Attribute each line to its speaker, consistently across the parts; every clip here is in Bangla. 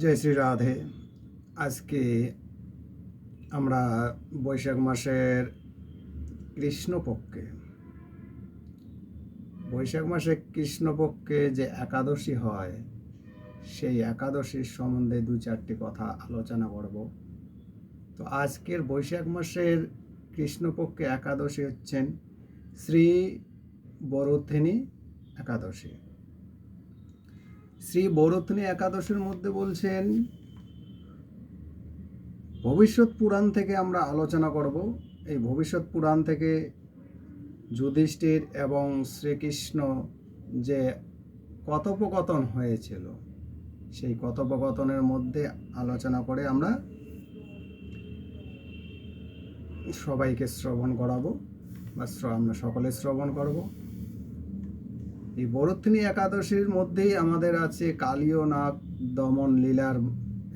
Speaker 1: জয় শ্রী রাধে। আজকে আমরা বৈশাখ মাসের কৃষ্ণপক্ষে, বৈশাখ মাসে কৃষ্ণপক্ষে যে একাদশী হয়, সেই একাদশীর সম্বন্ধে দু চারটি কথা আলোচনা করব। তো আজকের বৈশাখ মাসের কৃষ্ণপক্ষে একাদশী হচ্ছেন শ্রী বরথিনী একাদশী। শ্রী বরথনী একাদশীর মধ্যে বলছেন, ভবিষ্যৎ পুরাণ থেকে আমরা আলোচনা করব। এই ভবিষ্যৎ পুরাণ থেকে যুধিষ্ঠির এবং শ্রীকৃষ্ণ যে কথোপকথন হয়েছিল, সেই কথোপকথনের মধ্যে আলোচনা করে আমরা সবাইকে শ্রবণ করাবো বা আমরা সকলে শ্রবণ করব। এই বরথিনী একাদশীর মধ্যেই আমাদের আছে কালীয় নাগ দমন লীলার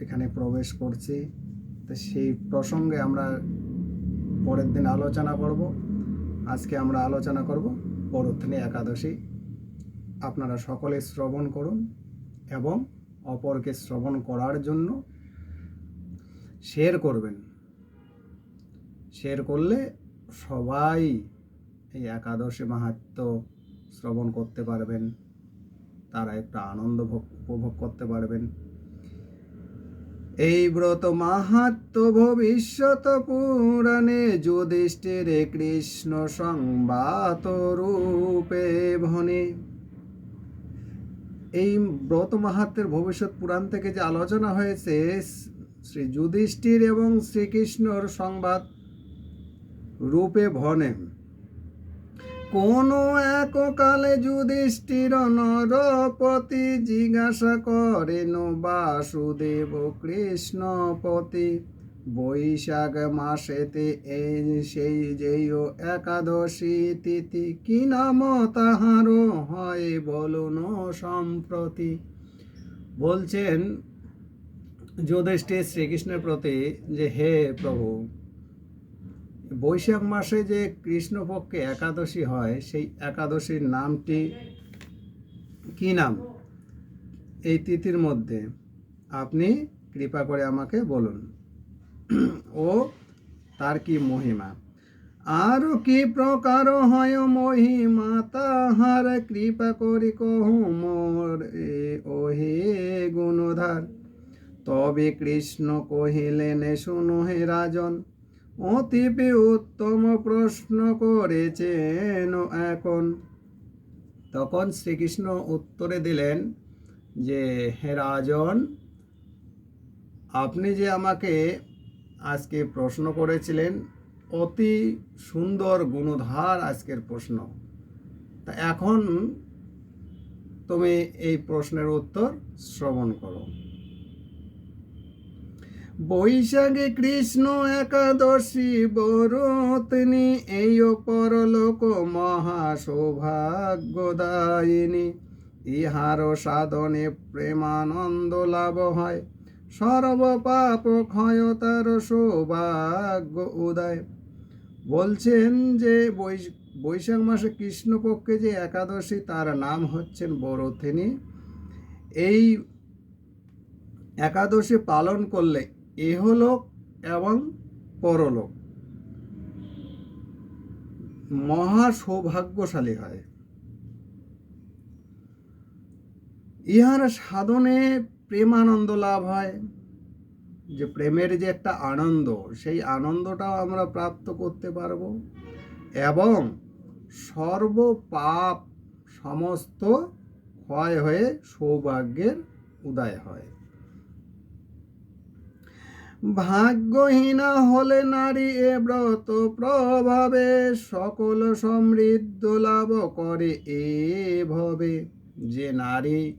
Speaker 1: এখানে প্রবেশ করছে। তো সেই প্রসঙ্গে আমরা পরের দিন আলোচনা করব। আজকে আমরা আলোচনা করব বরথিনী একাদশী। আপনারা সকলে শ্রবণ করুন এবং অপরকে শ্রবণ করার জন্য শেয়ার করবেন। শেয়ার করলে সবাই এই একাদশী মাহাত্ম্য শ্রবণ করতে পারবেন, তারা একটা আনন্দ উপভোগ করতে পারবেন। এই ব্রত মাহাত্ম ভবিষ্যৎ পুরাণে যুধিষ্ঠির কৃষ্ণ সংবাদ রূপে ভনে এই ব্রত মাহাত্মের ভবিষ্যৎ পুরাণ থেকে যে আলোচনা হয়েছে, শ্রী যুধিষ্ঠির এবং শ্রীকৃষ্ণর সংবাদ রূপে ভনে কোন এক কালে যুধিষ্ঠির নরপতি জিজ্ঞাসা করেন, বাসুদেব কৃষ্ণপতি, বৈশাখ মাসেতে এই সেই যেই একাদশী তিথি কি নাম তাহার হয় বলুন সম্প্রতি? বলছেন যুধিষ্ঠির শ্রীকৃষ্ণের প্রতি যে, হে প্রভু বৈশাখ মাসে যে কৃষ্ণপক্ষে একাদশী হয়, সেই একাদশীর নামটি কি নাম? এই তিথির মধ্যে আপনি কৃপা করে আমাকে বলুন। ও, তার কি মহিমা? আরও কি প্রকার হয় মহিমা, তাহার কৃপা করি কহু মোর ওহে গুণধার। তবে কৃষ্ণ কহিলেন শুনো হে রাজন অতীবে উত্তম প্রশ্ন করেছেন এখন। তখন শ্রীকৃষ্ণ উত্তরে দিলেন যে, হে রাজন, আপনি যে আমাকে আজকে প্রশ্ন করেছিলেন, অতি সুন্দর গুণধার আজকের প্রশ্ন। তা এখন তুমি এই প্রশ্নের উত্তর শ্রবণ করো। বৈশাখে কৃষ্ণ একাদশী বরতনি, এই পরলোক মহা সৌভাগ্যদায়িনী ইহার সাধনে প্রেমানন্দ লাভ হয়। সর্বপাপ ক্ষয় তার সৌভাগ্য উদয়। বলছেন যে বৈশ- বৈশাখ মাসে কৃষ্ণপক্ষে যে একাদশী, তার নাম হচ্ছেন বরথিনী এই একাদশী পালন করলে ইহলোক এবং পরলোক। মহা সৌভাগ্যশালী হয়। ইহার সাধনে প্রেমানন্দ লাভ হয়। যে প্রেমের যে একটা আনন্দ, সেই আনন্দটাও আমরা প্রাপ্ত করতে পারব এবং সর্বপাপ সমস্ত ক্ষয় হয়ে সৌভাগ্যের উদয় হয়। ভাগ্যহীনা হলে নারী এ ব্রত প্রভাবে, সকল সমৃদ্ধ লাভ করে এভাবে যে নারী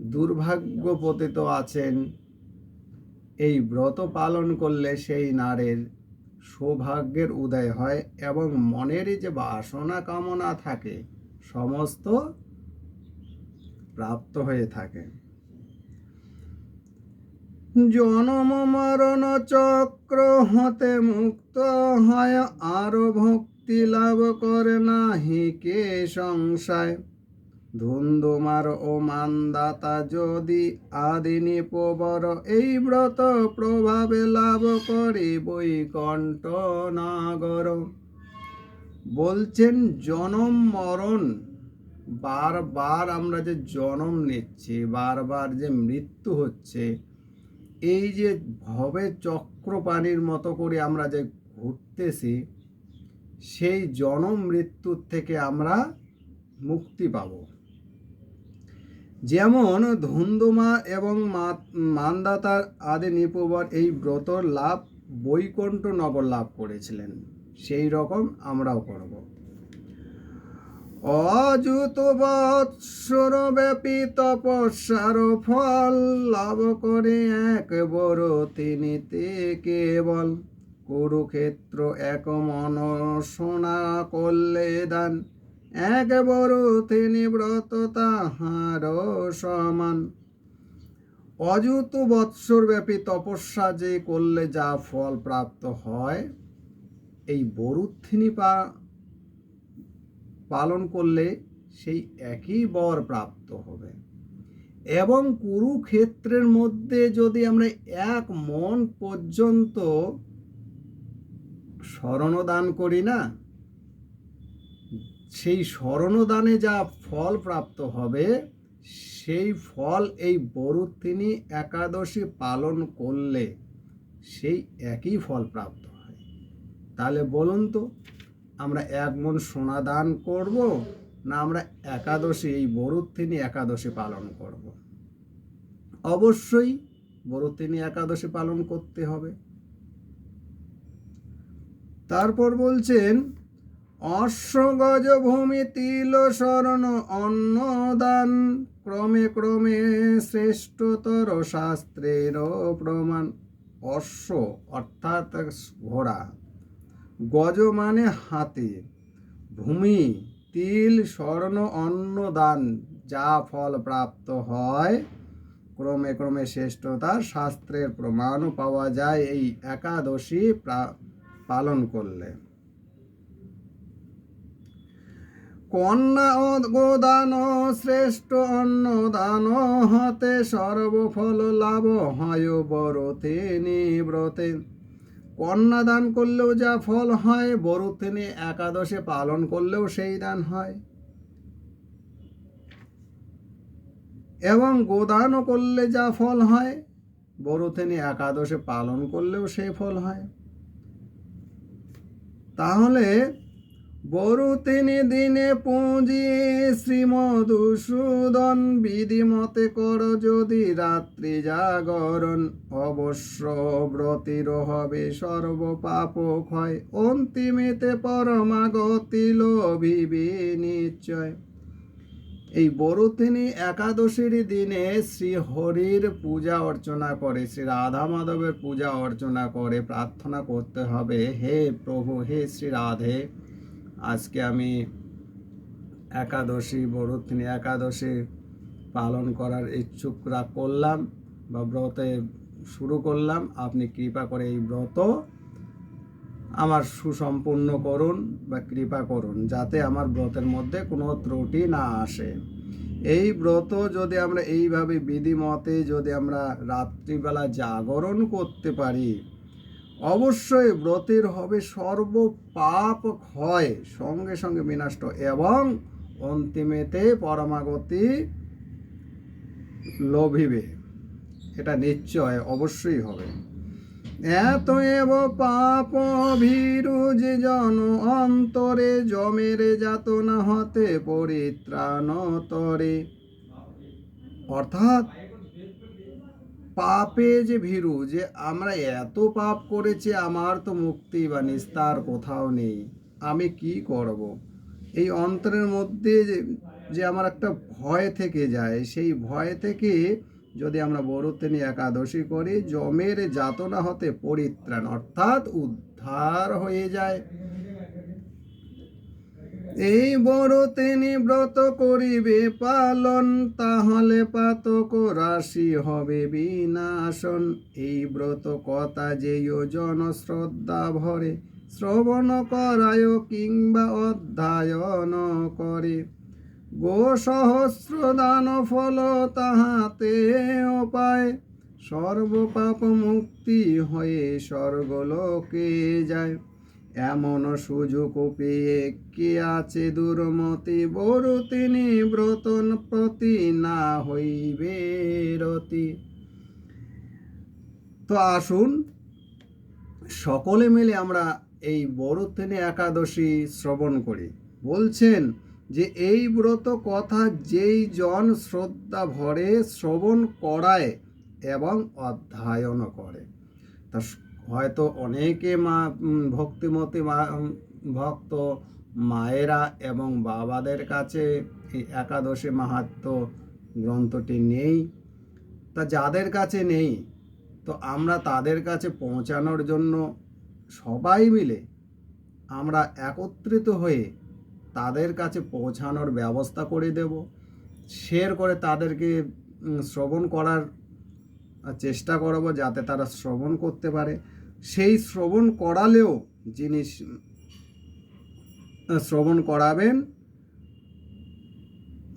Speaker 1: দুর্ভাগ্য পতিত আছেন, এই ব্রত পালন করলে সেই নারীর সৌভাগ্যের উদয় হয় এবং মনের যে বাসনা কামনা থাকে, সমস্ত প্রাপ্ত হয়ে থাকে। জনম মরণ চক্র হতে মুক্ত হয়, আরও ভক্তি লাভ করে নাহি কে সংশয়। ধুন্দুমার ও মানদাতা যদি আদিনি পবর এই ব্রত প্রভাবে লাভ করে বৈকণ্ঠ নাগর বলছেন, জনম মরণ। বারবার আমরা যে জনম নিচ্ছি, বারবার যে মৃত্যু হচ্ছে এই যে ভবে চক্রপাণির মতো করে আমরা যে ঘুরতেছি, সেই জনম মৃত্যুর থেকে আমরা মুক্তি পাব। যেমন ধুন্দুমা এবং মানদাতার আদি নিপোবর এই ব্রতর লাভ বৈকুণ্ঠ নগর লাভ করেছিলেন। সেই রকম আমরাও করব। অযুত বৎসর ব্যাপী তপস্যার ফল লাভ করে এক বড় তিনিতে কেবল। কুরুক্ষেত্র এক মন সোনা করলে দান। এক বড় তিনি ব্রত তাহার সমান। অযুত বৎসর ব্যাপী তপস্যা যে করলে যা ফল প্রাপ্ত হয়, এই বরুথিনী পা পালন করলে সেই একই বর প্রাপ্ত হবে। এবং কুরুক্ষেত্রের মধ্যে যদি আমরা এক মন পর্যন্ত স্মরণদান করি না, সেই স্মরণদানে যা ফল প্রাপ্ত হবে, সেই ফল এই বরুত্তিনী একাদশী পালন করলে সেই একই ফল প্রাপ্ত হয়। তাহলে বলুন তো আমরা এক মন সোনা দান করব না আমরা একাদশী, এই বরুত্তিনী একাদশী পালন করব। অবশ্যই বরুত্তিনী একাদশী পালন করতে হবে। তারপর বলছেন অশ্বগজ ভূমি তিল শরণ অন্নদান ক্রমে ক্রমে শ্রেষ্ঠতর শাস্ত্রের প্রমাণ। অশ্ব অর্থাৎ ঘোড়া। গজ মানে হাতে, ভূমি, তিল, স্বর্ণ, অন্নদান, যা ফল প্রাপ্ত হয়। ক্রমে ক্রমে শ্রেষ্ঠতার শাস্ত্রের প্রমাণও পাওয়া যায় এই একাদশী পালন করলে। কন্যা গোদান শ্রেষ্ঠ অন্নদান হতে সর্বফল লাভ হয় বরতে নিব্রতে কন্যা দান করলেও যা ফল হয় বরুথিনী একাদশে পালন করলেও সেই দান হয়। এবং গোদানও করলে যা ফল হয় বরুথিনী একাদশে পালন করলেও সেই ফল হয়। তাহলে বড়ু তিনি দিনে পুঁজি শ্রীমধুসূদন। বিধি মতে কর যদি রাত্রি জাগরণ অবশ্য ব্রতির হবে সর্ব পাপ ক্ষয়। অন্তিমেতে পরমাগতি লোভিবি নিশ্চয় এই বরুথিনী একাদশীর দিনে শ্রী হরির পূজা অর্চনা করে, শ্রী রাধা মাধবের পূজা অর্চনা করে, প্রার্থনা করতে হবে, হে প্রভু, হে শ্রী রাধে। আজকে আমি একাদশী বরুথিনী একাদশী পালন করার ইচ্ছুকরা করলাম বা ব্রতে শুরু করলাম। আপনি কৃপা করে এই ব্রত আমার সুসম্পূর্ণ করুন বা কৃপা করুন, যাতে আমার ব্রতের মধ্যে কোনো ত্রুটি না আসে। এই ব্রত যদি আমরা এইভাবে বিধিমতে যদি আমরা রাত্রিবেলা জাগরণ করতে পারি অবশ্যই ব্রতের হবে সর্ব পাপ ক্ষয়। সঙ্গে সঙ্গে বিনষ্ট এবং অন্তিমেতে পরমাগতি লোভিবে। এটা নিশ্চয় অবশ্যই হবে। এত এব পাপ ভীরু যে জন অন্তরে জমের যাতনা হতে পরিত্রাণ তরে অর্থাৎ পাপে যে ভীরু, যে আমরা এত পাপ করেছি, আমার তো মুক্তি বা নিস্তার কোথাও নেই। আমি কি করব? এই অন্তরের মধ্যে যে যে আমার একটা ভয় থেকে যায়, সেই ভয় থেকে যদি আমরা বরুত্তেনি একাদশী করি জমের যাতনা হতে পরিত্রাণ, অর্থাৎ উদ্ধার হয়ে যায়। এই বড় তিনি ব্রত করিবে, পালন তাহলে পাতক রাশি হবে বিনাশন। এই ব্রত কথা যেও জন শ্রদ্ধা ভরে, শ্রবণ করায় কিংবা অধ্যায়ন করে। গো সহস্র দান ফল তাহাতে পায় সর্বপাপ মুক্তি হয়ে স্বর্গলোকে যায়। এমন সুযোগ পেয়ে কে আছে দুর্মতি? বড় তিনি ব্রতন প্রতি না হইবে রতি। তো আসুন, সকলে মিলে আমরা এই বড়দিনে একাদশী শ্রবণ করি। বলছেন যে, এই ব্রত কথা যেই জন শ্রদ্ধা ভরে শ্রবণ করায় এবং অধ্যয়ন করে। তা হয়তো অনেকে মা ভক্তিমতী মা ভক্ত মায়েরা এবং বাবাদের কাছে এই একাদশী মাহাত্ম গ্রন্থটি নেই। তা যাদের কাছে নেই, তো আমরা তাদের কাছে পৌঁছানোর জন্য সবাই মিলে আমরা একত্রিত হয়ে তাদের কাছে পৌঁছানোর ব্যবস্থা করে দেব। শেয়ার করে তাদেরকে শ্রবণ করার চেষ্টা করব যাতে তারা শ্রবণ করতে পারে। সেই শ্রবণ করালেও যিনি শ্রবণ করাবেন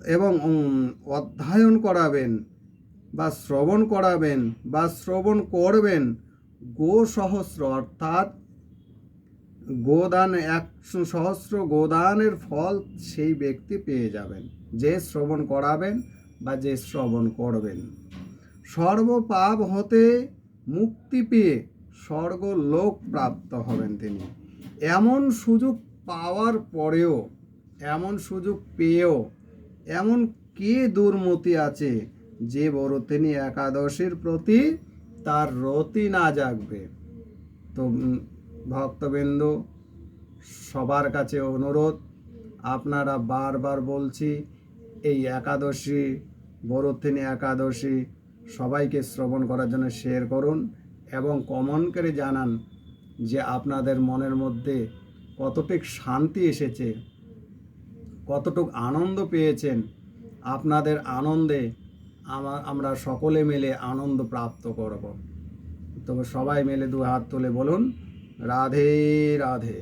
Speaker 1: এবং অধ্যয়ন করাবেন বা শ্রবণ করাবেন বা শ্রবণ করবেন, গো সহস্র, অর্থাৎ গোদান এক সহস্র গোদানের ফল সেই ব্যক্তি পেয়ে যাবেন। যে শ্রবণ করাবেন বা যে শ্রবণ করবেন। সর্বপাপ হতে মুক্তি পেয়ে স্বর্গলোক প্রাপ্ত হবেন তিনি। এমন সুযোগ পাওয়ার পরেও, এমন সুযোগ পেয়েও, এমন কে দুর্মতি আছে যে বড় তিনি একাদশীর প্রতি তার রতি না জাগবে? তো ভক্তবৃন্দ, সবার কাছে অনুরোধ, আপনারা বারবার বলছি, এই একাদশী বড়থিনী একাদশী সবাইকে শ্রবণ করার জন্য শেয়ার করুন। এবং কমন করে জানান যে আপনাদের মনের মধ্যে কতটুক শান্তি এসেছে, কতটুক আনন্দ পেয়েছেন। আপনাদের আনন্দে আমা আমরা সকলে মিলে আনন্দ প্রাপ্ত করব। তবে সবাই মিলে দু হাত তুলে বলুন, রাধে রাধে।